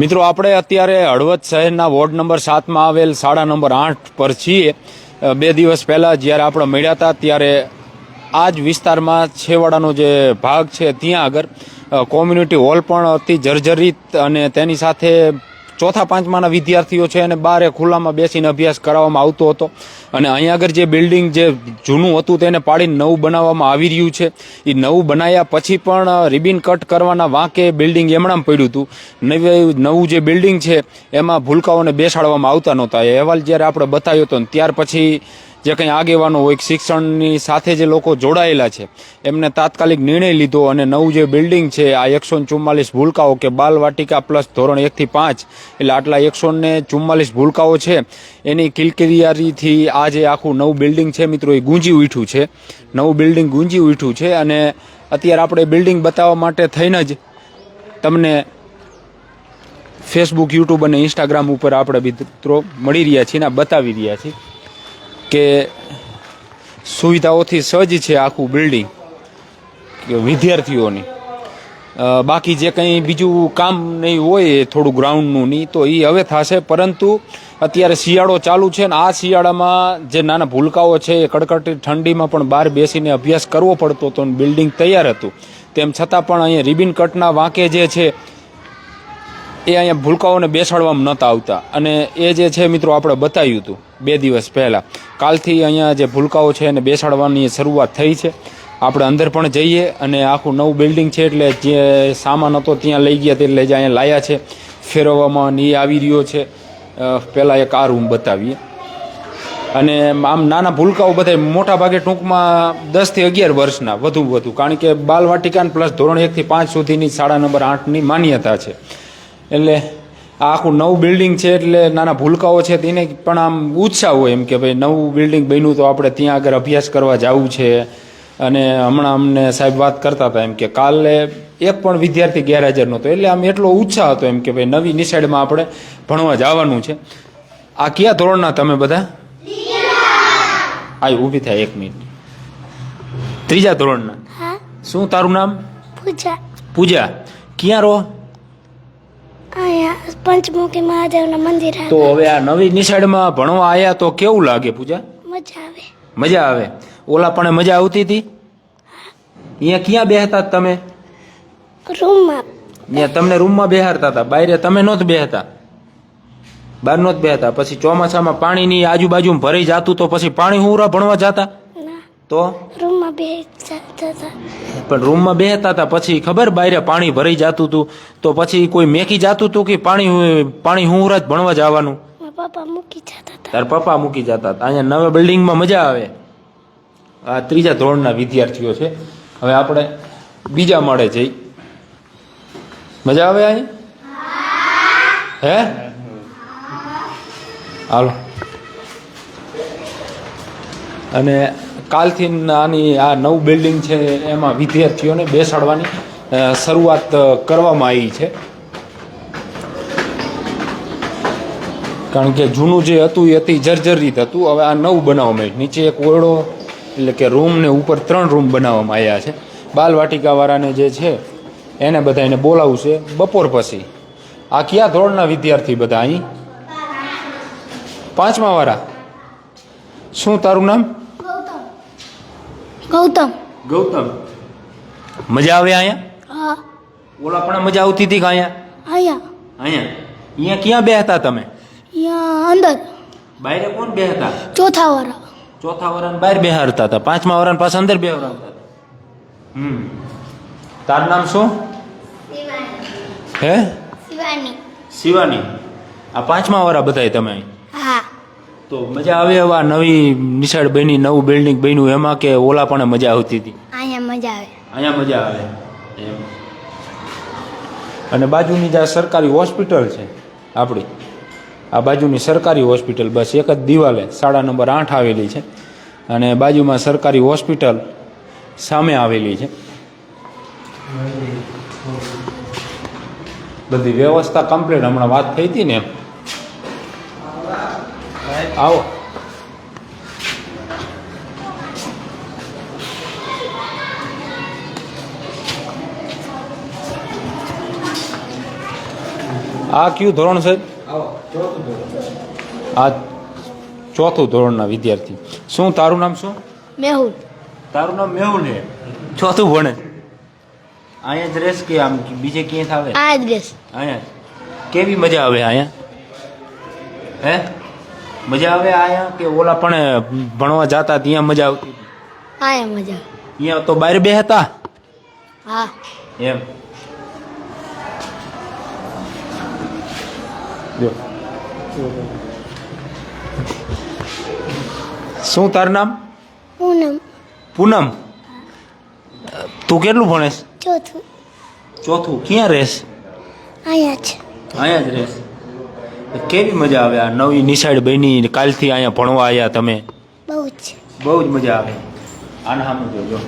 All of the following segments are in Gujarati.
મિત્રો, આપણે અત્યારે હળવદ શહેરના વોર્ડ નંબર સાતમાં આવેલ શાળા નંબર આઠ પર છીએ. બે દિવસ પહેલાં જ્યારે આપણે મળ્યા હતા, ત્યારે આ જ વિસ્તારમાં છેવાડાનો જે ભાગ છે, ત્યાં આગળ કોમ્યુનિટી હોલ પણ અતિ જર્જરિત અને તેની સાથે ચોથા પાંચમાના વિદ્યાર્થીઓ છે અને બારે ખુલ્લામાં બેસીને અભ્યાસ કરાવવામાં આવતો હતો. અને અહીંયા આગળ જે બિલ્ડિંગ જે જૂનું હતું તેને પાડીને નવું બનાવવામાં આવી રહ્યું છે. એ નવું બનાવ્યા પછી પણ રિબિન કટ કરવાના વાંકે બિલ્ડિંગ એમણામ પડ્યું હતું. નવી, નવું જે બિલ્ડિંગ છે એમાં ભૂલકાઓને બેસાડવામાં આવતા નહોતા. એ અહેવાલ જ્યારે આપણે બતાવ્યો હતો ત્યાર પછી જે કંઈ આગેવાનો હોય શિક્ષણની સાથે જે લોકો જોડાયેલા છે, એમને તાત્કાલિક નિર્ણય લીધો અને નવું જે બિલ્ડિંગ છે, આ એકસો ચુમ્માલીસ ભૂલકાઓ કે બાલવાટિકા પ્લસ ધોરણ એકથી પાંચ, એટલે આટલા એકસો ને ચુમ્માલીસ ભૂલકાઓ છે, એની કિલકિરિયારીથી આ જે આખું નવું બિલ્ડિંગ છે મિત્રો, એ ગુંજી ઉઠ્યું છે. નવું બિલ્ડિંગ ગુંજી ઉઠ્યું છે અને અત્યારે આપણે બિલ્ડિંગ બતાવવા માટે થઈને જ તમને ફેસબુક યુટ્યુબ અને ઇન્સ્ટાગ્રામ ઉપર આપણે મિત્રો મળી રહ્યા છીએ ને બતાવી રહ્યા છીએ. કે સુવિધાઓથી સજ્જ છે આખું બિલ્ડિંગ વિદ્યાર્થીઓની. બાકી જે કંઈ બીજું કામ નહીં હોય થોડું ગ્રાઉન્ડનું નહીં, તો એ હવે થશે. પરંતુ અત્યારે શિયાળો ચાલુ છે ને આ શિયાળામાં જે નાના ભૂલકાઓ છે એ કડકડતી ઠંડીમાં પણ બહાર બેસીને અભ્યાસ કરવો પડતો હતો બિલ્ડિંગ તૈયાર હતું. તેમ છતાં પણ અહીંયા રિબિન કટના વાંકે જે છે, એ અહીંયા ભૂલકાઓને બેસાડવામાં નહોતા આવતા. અને એ જે છે મિત્રો આપણે બતાવ્યું હતું. બે દિવસ પહેલાં. કાલથી અહીંયા જે ભૂલકાઓ છે એને બેસાડવાની શરૂઆત થઈ છે. આપણે અંદર પણ જઈએ અને આખું નવું બિલ્ડિંગ છે એટલે જે સામાન હતો ત્યાં લઈ ગયા એટલે જ અહીંયા લાયા છે. ફેરવવામાં એ આવી રહ્યો છે. પહેલાં એક આ રૂમ બતાવીએ. અને આમ નાના ભૂલકાઓ બધા મોટા ભાગે ટૂંકમાં દસથી અગિયાર વર્ષના, વધુ વધુ. કારણ કે બાલવાટિકાન પ્લસ ધોરણ એકથી પાંચ સુધીની શાળા નંબર આઠની માન્યતા છે. એટલે આ આખું નવું બિલ્ડિંગ છે એટલે નાના ભૂલકાઓ છે તેને પણ આમ ઉત્સાહ હોય એમ કે ભાઈ નવું બિલ્ડિંગ બન્યું તો આપણે ત્યાં આગળ અભ્યાસ કરવા જવું છે. અને હમણાં અમને સાહેબ વાત કરતા હતા એમ કે કાલે એક પણ વિદ્યાર્થી ગેરહાજર નહોતો. એટલે આમ એટલો ઉત્સાહ હતો એમ કે ભાઈ નવી નિશાળમાં આપણે ભણવા જવાનું છે. આ કયા ધોરણના તમે બધા? આ ઊભી થાય એક મિનિટ. ત્રીજા ધોરણના. શું તારું નામ? પૂજા. પૂજા. ક્યાં રહો? અહીંયા પંચમુખી મહાદેવના મંદિર તો હવે આ નવી નિશાળમાં ભણવા આવ્યા તો કેવું લાગે પૂજા? મજા આવે. મજા આવે? ઓલા પણ મજા આવતી હતી? અહીંયા ક્યાં બેહતા તમે? રૂમમાં. અહીંયા તમને રૂમમાં બેહારતા હતા? બાયરે તમે નહોત બેહતા? બહાર નહોત બેહતા? પછી ચોમાસામાં પાણીની આજુબાજુ ભરાઈ જતું તો પછી પાણી હુંરા ભણવા જાતા? તો? રૂમમાં બેસતા હતા. પણ રૂમમાં બેહતા હતા પછી ખબર બાયરે પાણી ભરાઈ જતું હતું તો પછી કોઈ મેકી જતું હતું કે પાણી પાણી હું રાત ભણવા જવાનું? પપ્પા મૂકી જતા હતા. તાર પપ્પા મૂકી જતા હતા અહીંયા નવા બિલ્ડિંગમાં મજા આવે. આ ત્રીજા ધોરણના વિદ્યાર્થીઓ છે. હવે આપણે બીજા માળે જઈ. મજા આવે અહીં હે? હાલો. અને કાલથી આની આ નવું બિલ્ડિંગ છે એમાં વિદ્યાર્થીઓને બેસાડવાની શરૂઆત કરવામાં આવી છે. કારણ કે જૂનું જે હતું એ અતિ જર્જરિત હતું. હવે આ નવું બનાવવામાં આવ્યું. નીચે એક ઓરડો, એટલે કે રૂમ ને ઉપર ત્રણ રૂમ બનાવવામાં આવ્યા છે. બાલવાટિકાવાળાને જે છે, એને બધા એને બોલાવશે બપોર પછી. આ કયા ધોરણના વિદ્યાર્થી બધા અહીં? પાંચમા વાળા શું તારું નામ? ગૌતમ ગૌતમ મજા આવે અહીંયા હા ઓલા પણ મજા આવતી હતી કે અહીંયા અહીંયા અહીંયા અહીંયા ક્યાં બેહતા તમે અહીંયા અંદર બાયરે કોણ બેહતા ચોથા વાળા ચોથા વરાને બહાર બેહારતા હતા પાંચમા વરાને પાછા અંદર બેહારતા હતા હમ તારું નામ શું હે શિવાની શિવાની આ પાંચમા વાળા બધાય તમે અહીં. તો મજા આવે એવા નવી નિશાળ બની નવું બિલ્ડિંગ બન્યું એમાં કે ઓલા પણ મજા આવતી હતી? અહીંયા મજા આવે. અહીંયા મજા આવે. એમ. અને બાજુની જે સરકારી હોસ્પિટલ છે આપણી આ બાજુની સરકારી હોસ્પિટલ બસ એક જ દિવાલે શાળા નંબર આઠ આવેલી છે. અને બાજુમાં સરકારી હોસ્પિટલ સામે આવેલી છે. બધી વ્યવસ્થા કમ્પ્લીટ હમણાં વાત થઈ હતી ને આવો. આ કયું ધોરણ છે? આ ચોથું ધોરણના વિદ્યાર્થી. શું તારું નામ શું? મેહુલ. તારું નામ મેહુલ છે? ચોથું ભણે. અહીંયા જ રહેશ કે આમ બીજે ક્યાંય આવે આ ડ્રેસ અહીંયા કેવી મજા આવે અહીંયા? હે? મજા આવે આયા કે ઓલા પણ ભણવા જાતા ત્યાં મજા આવતી? આયા મજા. અહીંયા તો બહાર બે હતા. હા. એમ. જો. શું તારું નામ? પૂનમ. પૂનમ. તું કેટલું ભણેશ ચોથું. ચોથું. ક્યાં રહેશ અહીંયા જ. અહીંયા જ રહેશ કેવી મજા આવે આ નવી નિશાળ બની કાલથી અહીંયા ભણવા આવ્યા તમે? બહુ જ. બહુ જ મજા આવે. આના સામે જોજો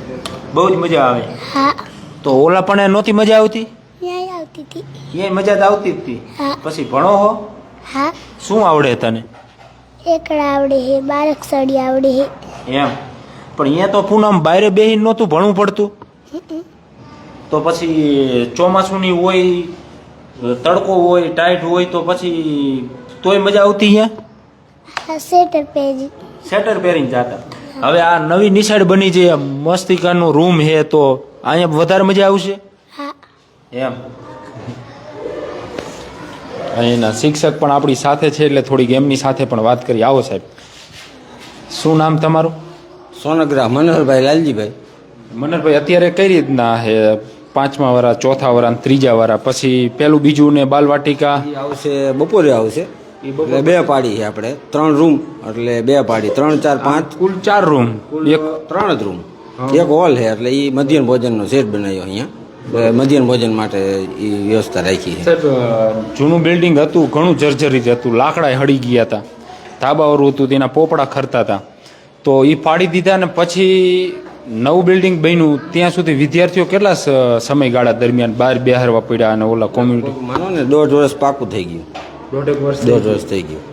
બહુ જ મજા આવે. હા. તો ઓલા પણ નહોતી મજા આવતી? ન્યાય આવતી હતી. એ મજા તો આવતી જ હતી. પછી ભણો હો. હા. શું આવડે તને? એકડા આવડે હે બારક સડી આવડે હે. એમ. પણ અહીંયા તો પૂનમ બારે બેહીને નહોતું ભણવું પડતું. તો પછી ચોમાસુની હોય તડકો હોય ટાઈટ હોય તો પછી તોય મજા આવતી અહીંયા આ સ્વેટર પહેરી. સ્વેટર પહેરીને જાતા. હવે આ નવી નિશાળ બની છે મસ્તિકાનો રૂમ છે તો અહીંયા વધારે મજા આવશે? એમ. અહીંના શિક્ષક પણ આપણી સાથે છે એટલે થોડી ગેમની સાથે પણ વાત કરી. આવો સાહેબ. શું નામ તમારું? સોનગ્રાહ મનોહરભાઈ લાલજીભાઈ. મનોહરભાઈ અત્યારે કઈ રીતના હે? પાંચમા વરા ચોથા વરા ત્રીજા વરા. પછી પેલું બીજું ને બાલવાટિકા. આવશે બપોરે આવશે. એટલે બે પાડી છે આપણે. ત્રણ રૂમ એટલે બે પાડી. ત્રણ ચાર પાંચ. કુલ ચાર રૂમ. એક ત્રણ જ રૂમ. એક હોલ છે એટલે એ મધ્યાહન ભોજનનો સેટ બનાવ્યો અહીંયા. મધ્યાહન ભોજન માટે એ વ્યવસ્થા રાખી છે. જૂનું બિલ્ડિંગ હતું ઘણું જર્જરિત હતું. લાકડા હળી ગયા હતા. ધાબાવાળું હતું તેના પોપડા ખરતા હતા. તો એ પાડી દીધા ને પછી નવું બિલ્ડિંગ બન્યું ત્યાં સુધી વિદ્યાર્થીઓ કેટલા સમયગાળા દરમિયાન બહાર બિહારવા પડ્યા અને ઓલા કોમ્યુનિટી માનો ને દોઢ વર્ષ પાકું થઈ ગયું. દોઢેક વર્ષ દોઢ વર્ષ થઈ ગયું.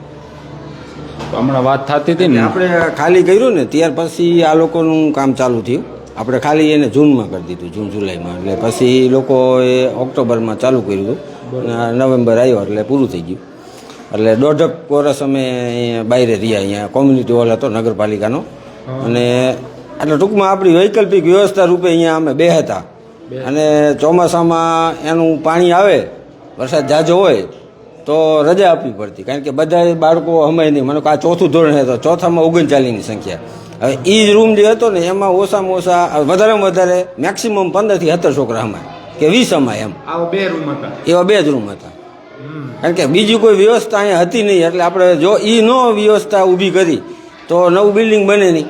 હમણાં વાત થતી હતી ને. આપણે ખાલી કર્યું ને ત્યાર પછી આ લોકોનું કામ ચાલુ થયું. આપણે ખાલી એને જૂનમાં કરી દીધું જૂન જુલાઈમાં. એટલે પછી લોકોએ ઓક્ટોબરમાં ચાલુ કર્યું હતું. નવેમ્બર આવ્યો એટલે પૂરું થઈ ગયું. એટલે દોઢક વર્ષ અમે અહીંયા બહાર રહ્યા અહીંયા કોમ્યુનિટી હોલ હતો નગરપાલિકાનો. અને એટલે ટૂંકમાં આપણી વૈકલ્પિક વ્યવસ્થા રૂપે અહીંયા અમે બે હતા. અને ચોમાસામાં એનું પાણી આવે વરસાદ ઝાઝો હોય તો રજા આપવી પડતી. કારણ કે બધા બાળકો હમાય નહીં. મને આ ચોથું ધોરણ હતો. ચોથામાં ઓગણચાલીસની સંખ્યા. હવે એ જ રૂમ જે હતો ને એમાં ઓછામાં ઓછા વધારેમાં વધારે મેક્સિમમ પંદરથી સત્તર છોકરા હમાય. કે વીસ હમાય એમ. બે રૂમ હતા. એવા બે જ રૂમ હતા. કારણ કે બીજી કોઈ વ્યવસ્થા અહીંયા હતી નહીં. એટલે આપણે જો એ ન વ્યવસ્થા ઊભી કરી તો નવું બિલ્ડિંગ બને નહીં.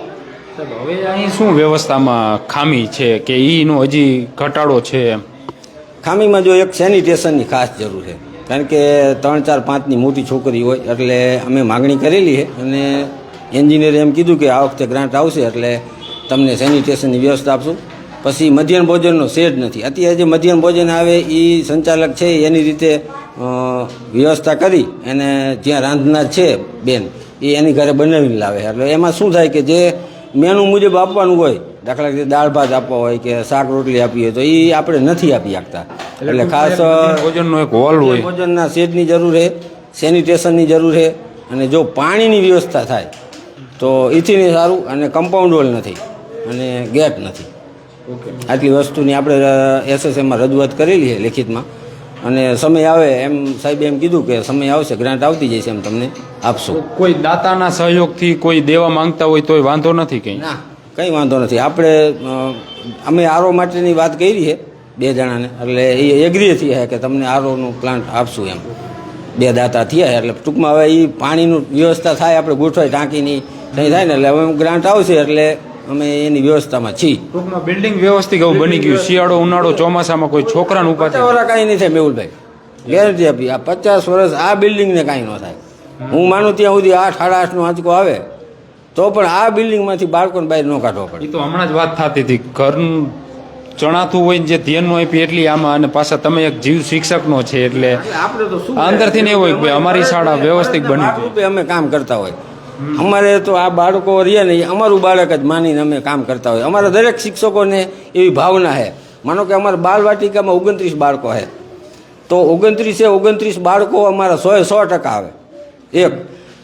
હવે અહીં શું વ્યવસ્થામાં ખામી છે કે ઈનો હજી ઘટાડો છે એમ? ખામીમાં જો એક સેનિટેશનની ખાસ જરૂર છે. કારણ કે ત્રણ ચાર પાંચની મોટી છોકરી હોય, એટલે અમે માગણી કરેલી છે અને એન્જિનિયરે એમ કીધું કે આ વખતે ગ્રાન્ટ આવશે, એટલે તમને સેનિટેશનની વ્યવસ્થા આપશું. પછી મધ્યાહન ભોજનનો શેડ નથી. અત્યારે જે મધ્યાહન ભોજન આવે એ સંચાલક છે, એની રીતે વ્યવસ્થા કરી અને જ્યાં રાંધનાર છે બેન એ એની ઘરે બનાવીને લાવે. એટલે એમાં શું થાય કે જે મેનુ મુજબ આપવાનું હોય. દાખલા તરીકે દાળ ભાત આપવા હોય કે શાક રોટલી આપી હોય તો એ આપણે નથી આપી શકતા. એટલે ખાસ ભોજનનો એક હોલ હોય. ભોજનના સેટની જરૂર છે સેનિટેશનની જરૂર છે અને જો પાણીની વ્યવસ્થા થાય તો એથી સારું અને કમ્પાઉન્ડ વોલ નથી અને ગેટ નથી. આટલી વસ્તુની આપણે એસએસએમમાં રજૂઆત કરેલી છે લેખિતમાં. અને સમય આવે એમ સાહેબે એમ કીધું કે સમય આવશે ગ્રાન્ટ આવતી જશે એમ તમને આપશું. કોઈ દાતાના સહયોગથી કોઈ દેવા માંગતા હોય તોય વાંધો નથી કંઈ? ના કંઈ વાંધો નથી. આપણે અમે આરો માટેની વાત કરી છે બે જણાને. એટલે એ એગ્રી થયા કે તમને આરોનું પ્લાન્ટ આપશું એમ. બે દાતા થયા એટલે ટૂંકમાં હવે એ પાણીનું વ્યવસ્થા થાય આપણે ગોઠવાય ટાંકીની કંઈ થાય ને એટલે હવે ગ્રાન્ટ આવશે એટલે અમે એની વ્યવસ્થામાં છીએ. ટૂંકમાં બિલ્ડિંગ વ્યવસ્થિત એવું બની ગયું. શિયાળો ઉનાળો ચોમાસામાં કોઈ છોકરાને ઉપાધિ વર્ષ કાંઈ નહીં થાય મેહુલભાઈ. ગેરંટી આપી. આ પચાસ વર્ષ આ બિલ્ડિંગને કાંઈ ન થાય. હું માનું ત્યાં સુધી આઠ સાડા આઠનો આંચકો આવે. તો પણ આ બિલ્ડિંગમાંથી બાળકોને બહાર ન કાઢવો પડે. તો હમણાં જ વાત થતી હતી. ઘરનું ચણાતું હોય જે ધ્યાન નો આપી એટલી આમાં અને પાછા તમે એક જીવ શિક્ષકનો છે એટલે આપણે તો અંદરથી નહીં હોય કે અમારી શાળા વ્યવસ્થિત બની અમે કામ કરતા હોય. અમારે તો આ બાળકો રહ્યા ને અમારું બાળક જ માનીને અમે કામ કરતા હોય. અમારા દરેક શિક્ષકોને એવી ભાવના છે. માનો કે અમારા બાલવાટિકામાં ઓગણત્રીસ બાળકો છે. તો ઓગણત્રીસે ઓગણત્રીસ બાળકો અમારા સોએ સો ટકા આવે. એક.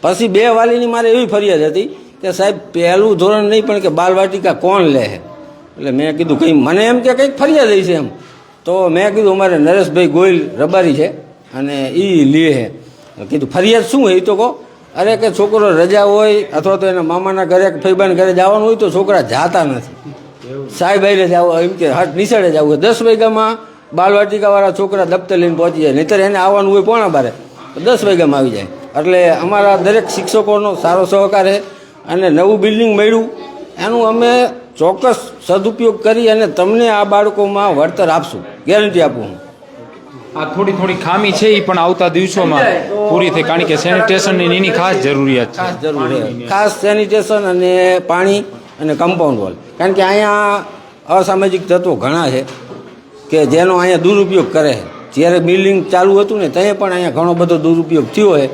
પછી બે વાલીની મારે એવી ફરિયાદ હતી કે સાહેબ, પહેલું ધોરણ નહીં, પણ કે બાલવાટિકા કોણ લે છે? એટલે મેં કીધું, કંઈ મને એમ કે કંઈક ફરિયાદ છે એમ. તો મેં કીધું, અમારે નરેશભાઈ ગોયલ રબારી છે અને એ લે છે. કીધું, ફરિયાદ શું એ તો કહો અરે કે છોકરો રજા હોય અથવા તો એના મામાના ઘરે ફઈબાના ઘરે જવાનું હોય તો છોકરા જાતા નથી. સાહેબ આઈને જાવ, એમ કે હાથ નિશાળે જવું. દસ વાગ્યામાં બાલવાટિકાવાળા છોકરા દફતર લઈને પહોંચી જાય. નહીતર એને આવવાનું હોય પોણા બારે. દસ વાગ્યામાં આવી જાય. એટલે અમારા દરેક શિક્ષકોનો સારો સહકાર છે અને નવું બિલ્ડિંગ મળ્યું. એનું અમે ચોક્કસ સદુપયોગ કરી અને તમને આ બાળકોમાં વળતર આપશું. ગેરંટી આપું હું. આ થોડી થોડી ખામી છે એ પણ આવતા દિવસોમાં પૂરી થઈ. કારણ કે સેનિટેશનની એની ખાસ જરૂરિયાત છે. ખાસ જરૂર ખાસ સેનિટેશન અને પાણી અને કમ્પાઉન્ડ વોલ કારણ કે અહીંયા અસામાજિક તત્વો ઘણા છે કે જેનો અહીંયા દુરુપયોગ કરે છે. જ્યારે બિલ્ડિંગ ચાલુ હતું ને ત્યાં પણ અહીંયા ઘણો બધો દુરુપયોગ થયો છે.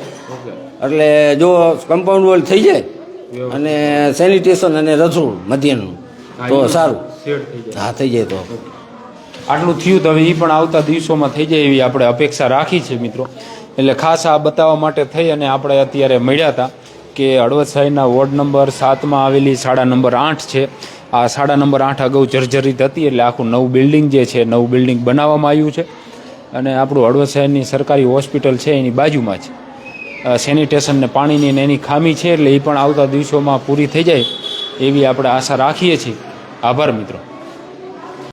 એટલે જો કમ્પાઉન્ડ વોલ થઈ જાય અને સેનિટેશન અને રસોડું મધ્યનું તો સારું. હા થઈ જાય તો. આટલું થયું તો હવે એ પણ આવતા દિવસોમાં થઈ જાય એવી આપણે અપેક્ષા રાખી છે મિત્રો. એટલે ખાસ આ બતાવવા માટે થઈ અને આપણે અત્યારે મળ્યા હતા કે હળવદ સાહેબના વોર્ડ નંબર સાતમાં આવેલી શાળા નંબર આઠ છે. આ શાળા નંબર આઠ અગાઉ જર્જરિત હતી એટલે આખું નવું બિલ્ડિંગ જે છે નવું બિલ્ડિંગ બનાવવામાં આવ્યું છે. અને આપણું હળવદ શહેરની સરકારી હોસ્પિટલ છે એની બાજુમાં અ, સેનિટેશન ને પાણીની ને એની ખામી છે એટલે એ પણ આવતા દિવસોમાં પૂરી થઈ જાય એવી આપણે આશા રાખીએ છીએ. આભાર મિત્રો.